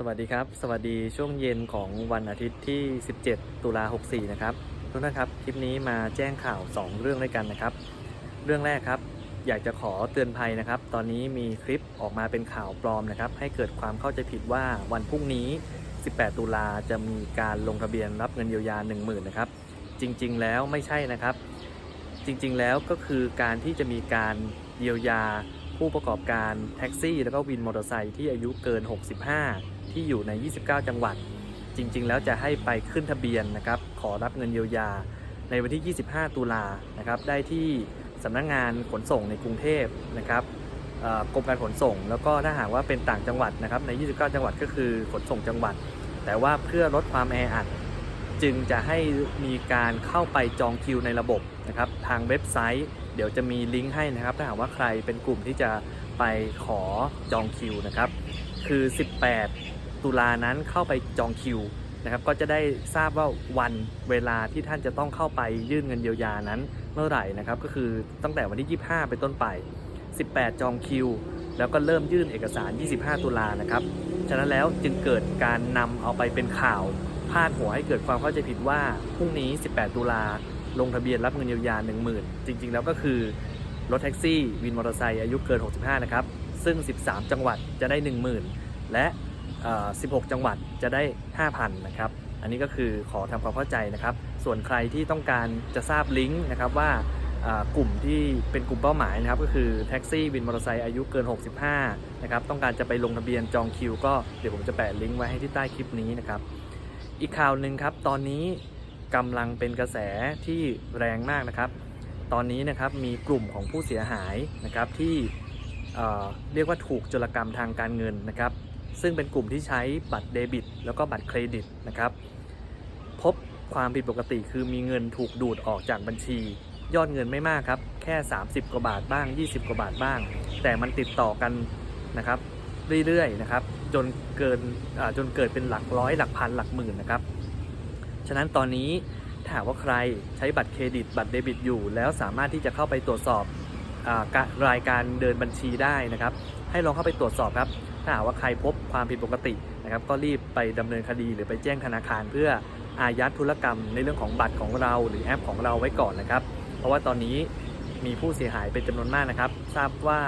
สวัสดีครับ สวัสดีช่วงเย็นของวันอาทิตย์ที่ 17 ตุลา64 นะครับทุกท่านครับ คลิปนี้มาแจ้งข่าว 2 เรื่องด้วยกันนะครับ เรื่องแรกครับ อยากจะขอเตือนภัยนะครับ ตอนนี้มีคลิปออกมาเป็นข่าวปลอมนะครับ ให้เกิดความเข้าใจผิดว่าวันพรุ่งนี้ 18 ตุลาจะมีการลงทะเบียนรับเงินเยียวยา 10,000นะครับ จริงๆ แล้วไม่ใช่นะครับ จริงๆ แล้วก็คือการที่จะมีการเยียวยา ผู้ประกอบการแท็กซี่ แล้วก็วินมอเตอร์ไซค์ที่อายุเกิน 65 ที่อยู่ใน 29 จังหวัด จริง ๆ แล้วจะให้ไปขึ้นทะเบียนนะครับขอรับเงินเยียวยา ในวันที่ 25 ตุลานะครับได้ที่สำนักงงานขนส่งในกรุงเทพนะครับกรมการขนส่ง แล้วก็ถ้าหากว่าเป็นต่างจังหวัดนะครับใน 29 จังหวัดก็คือขนส่งจังหวัด แต่ว่าเพื่อลดความแออัด จึงจะให้มีการเข้าไปจองคิวในระบบนะครับทางเว็บไซต์ เดี๋ยวจะมีลิงก์ให้นะครับ ถ้าหากว่าใครเป็นกลุ่มที่จะไปขอจองคิวนะครับคือ 18 ตุลานั้นเข้าไปจองคิวนะครับก็จะได้ทราบว่าวันเวลาที่ท่านจะต้องเข้าไปยื่นเงินเยียวยานั้นเมื่อไหร่นะครับก็คือตั้งแต่วันที่ 25 เป็นต้นไป 18 จองคิว แล้วก็เริ่มยื่นเอกสาร 25 ตุลานะครับ ฉะนั้นแล้วจึงเกิดการนำเอาไปเป็นข่าว พาดหัวให้เกิดความเข้าใจผิดว่าพรุ่งนี้ 18 ตุลาลงทะเบียนรับเงินเยียวยา 10,000 จริง ๆ แล้วก็คือ รถแท็กซี่วินมอเตอร์ไซค์อายุเกิน 65 นะครับ ซึ่ง 13 จังหวัดจะได้ 10,000 และ 16 จังหวัดจะได้ 5,000 นะครับ อันนี้ก็คือขอทำความเข้าใจนะครับ ส่วนใครที่ต้องการจะทราบลิงก์นะครับว่าอ่ากลุ่มที่เป็นกลุ่มเป้าหมายนะครับ ก็คือแท็กซี่วินมอเตอร์ไซค์อายุเกิน 65 นะครับ ต้องการจะไปลงทะเบียนจองคิว ก็เดี๋ยวผมจะแปะลิงก์ไว้ให้ที่ใต้คลิปนี้นะครับ อีกข่าวหนึ่งครับ ตอนนี้กำลังเป็นกระแสที่แรงมากนะครับ ตอนนี้นะครับมีกลุ่มของผู้เสียหายนะครับที่เเรียกว่าถูกโจรกรรมทางการเงินนะครับ ซึ่งเป็นกลุ่มที่ใช้บัตรเดบิต แล้วก็บัตรเครดิตนะครับ พบความผิดปกติคือมีเงินถูกดูดออกจากบัญชี ยอดเงินไม่มากครับ แค่ 30 กว่าบาทบ้าง 20 กว่าบาทบ้าง แต่มันติดต่อกันนะครับ เรื่อยๆนะครับ จนเกินจนเกิดเป็นหลักร้อยหลักพันหลักหมื่นนะครับ ฉะนั้นตอนนี้ถ้าหากว่าใครใช้บัตรเครดิตบัตรเดบิตอยู่ แล้วสามารถที่จะเข้าไปตรวจสอบรายการเดินบัญชีได้นะครับ ให้ลองเข้าไปตรวจสอบครับถ้าหากว่าใครพบความผิดปกตินะครับ ก็รีบไปดำเนินคดีหรือไปแจ้งธนาคาร เพื่ออายัดธุรกรรมในเรื่องของบัตรของเราหรือแอปของเราไว้ก่อนนะครับ เพราะว่าตอนนี้มีผู้เสียหายเป็นจำนวนมากนะครับ ทราบว่า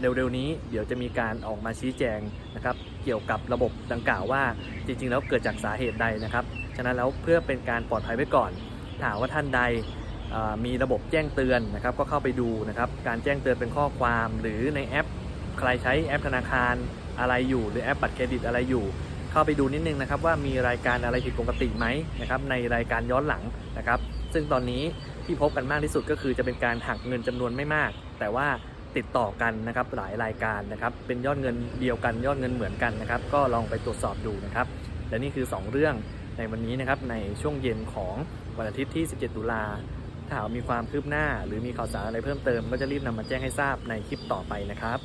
เร็วๆนี้เดี๋ยวจะมีการออกมาชี้แจงนะครับเกี่ยวกับระบบดังกล่าวว่าจริงๆ แล้วเกิดจากสาเหตุใดนะครับ ฉะนั้นแล้วเพื่อเป็นการปลอดภัยไว้ก่อนถาหากว่าท่านใดมีระบบแจ้งเตือนนะครับก็เข้าไปดูนะครับการแจ้งเตือนเป็นข้อความหรือในแอป ใครใช้แอปธนาคารอะไรอยู่ หรือแอปบัตรเครดิตอะไรอยู่ เข้าไปดูนิดนึงนะครับว่ามีรายการอะไรผิดปกติไหมนะครับในรายการย้อนหลังนะครับ ซึ่งตอนนี้ที่พบกันมากที่สุดก็คือจะเป็นการหักเงินจำนวนไม่มาก แต่ว่า ติดต่อกันนะครับหลายรายการนะครับ เป็นยอดเงินเดียวกันยอดเงินเหมือนกันนะครับ ก็ลองไปตรวจสอบดูนะครับ และนี่คือ 2 เรื่องในวันนี้นะครับในช่วงเย็นของวันอาทิตย์ที่ 17 ตุลาถ้าหากมีความคืบหน้า หรือมีข่าวสารอะไรเพิ่มเติมก็จะรีบนำมาแจ้งให้ทราบในคลิปต่อไปนะครับ